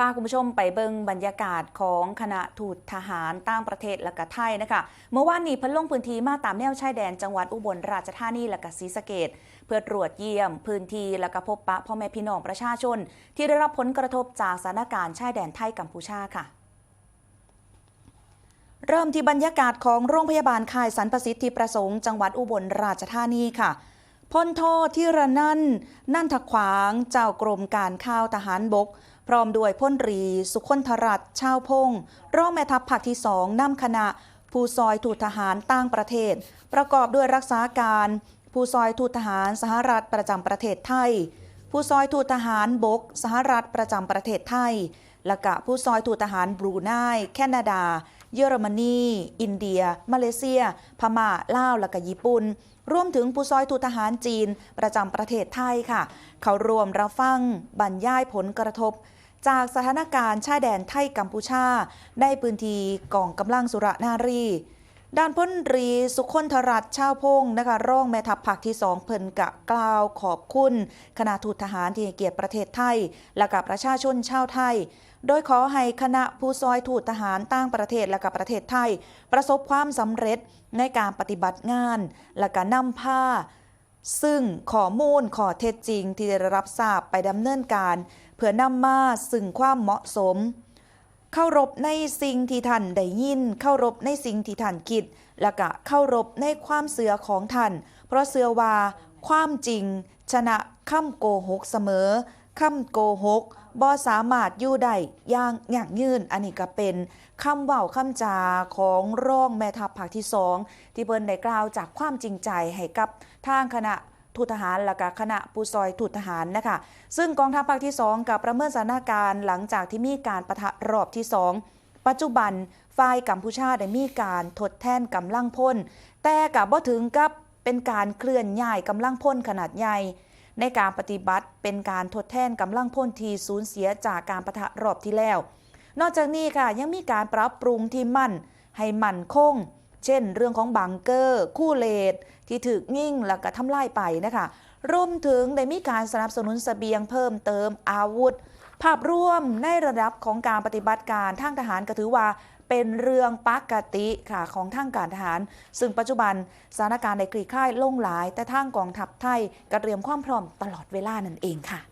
พาคุณผู้ชมไปเบิ่งบรรยากาศของคณะทูตทหารต่างประเทศและก็ไทยนะคะ เมื่อวานนี้เพิ่นลงพื้นที่มาตามแนวชายแดนจังหวัดอุบลราชธานีและก็ศรีสะเกดเพื่อตรวจเยี่ยม พื้นที่และก็พบปะพ่อแม่พี่น้องประชาชน ที่ได้รับผลกระทบจากสถานการณ์ชายแดนไทยกัมพูชาค่ะเริ่มที่บรรยากาศของโรงพยาบาลค่ายสันประสิทธิประสงค์จังหวัดอุบลราชธานีค่ะพลโทที่ระนันท์นันทขวาง เจ้ากรมการข้าวทหารบก พร้อมด้วยพ้นรีสุคนธรัตชาวพงศ์รองแม่ทัพภาคที่สองนำคณะ ผู้ซอยถูตทหารต่างประเทศ ประกอบด้วยรักษาการ ผู้ซอยถูตทหารสหรัฐประจำประเทศไทย ผู้ซอยถูตทหารบก สหรัฐประจำประเทศไทยและกะผู้ซอยถูตทหารบรูไนแคนาดา เยอรมนี อินเดีย มาเลเซีย พม่าลาวและก็ญี่ปุ่นรวมถึงผู้ซอยทูตทหารจีน ประจำประเทศไทยค่ะ เขารวมรับฟังบรรยายผลกระทบ จากสถานการณ์ชายแดนไทยกัมพูชาในพื้นที่กองกำลังสุรนารีด้านพ้นรีสุคนธรัตชาวพงนะคะร่องแม่ทัพภาคที่สองเพิ่นกะกล่าวขอบคุณ คณะทูตทหารที่เกียรติประเทศไทย และกับประชาชนชาวไทย โดยขอให้คณะผู้ซอยทูตทหารต่างประเทศและกับประเทศไทย ประสบความสำเร็จในการปฏิบัติงาน และการนำผ้า ซึ่งข้อมูลข้อเท็จจริงที่ได้รับทราบไปดำเนินการ เพื่อนำมาซึ่งความเหมาะสม เข้ารบในสิ่งที่ท่านได้ยิน เข้ารบในสิ่งที่ท่านคิด และก็เข้ารบในความเสือของท่าน เพราะเสือว่า ความจริง ชนะข้ามโกหกเสมอ คำโกหกบ่สามารถอยู่ได้อย่างอย่างยืนอันนี้ก็เป็นคำเว้าคำจาของร่องแม่ทัพภาคที่สองที่เพิ่นได้กล่าวจากความจริงใจให้กับทางคณะทูตทหารและก็คณะผู้ซอยทูตทหารนะคะ ซึ่งกองทัพภาคที่2กับประเมินสถานการณ์หลังจากที่มีการประทะรอบที่2ปัจจุบันฝ่ายกัมพูชาได้มีการทดแทนกำลังพลแต่กับบ่ถึงกับเป็นการเคลื่อนย้ายกำลังพลขนาดใหญ่ ในการปฏิบัติเป็นการทดแทนกำลังพลที่สูญเสียจากการประทะรอบที่แล้ว นอกจากนี้ค่ะยังมีการปรับปรุงที่มั่น ให้มั่นคง เช่น เรื่องของบังเกอร์ คู่เลดที่ถึกยิ่งและก็ทำลายไปนะคะรวมถึงได้มีการสนับสนุนเสบียงเพิ่มเติมอาวุธ ภาพรวมในระดับของการปฏิบัติการทางทหารก็ถือว่าเป็นเรื่องปกติค่ะของทางการทหาร ซึ่งปัจจุบันสถานการณ์ในคลีคลายลงหลาย แต่ทางกองทัพไทยก็เตรียมความพร้อมตลอดเวลานั่นเองค่ะ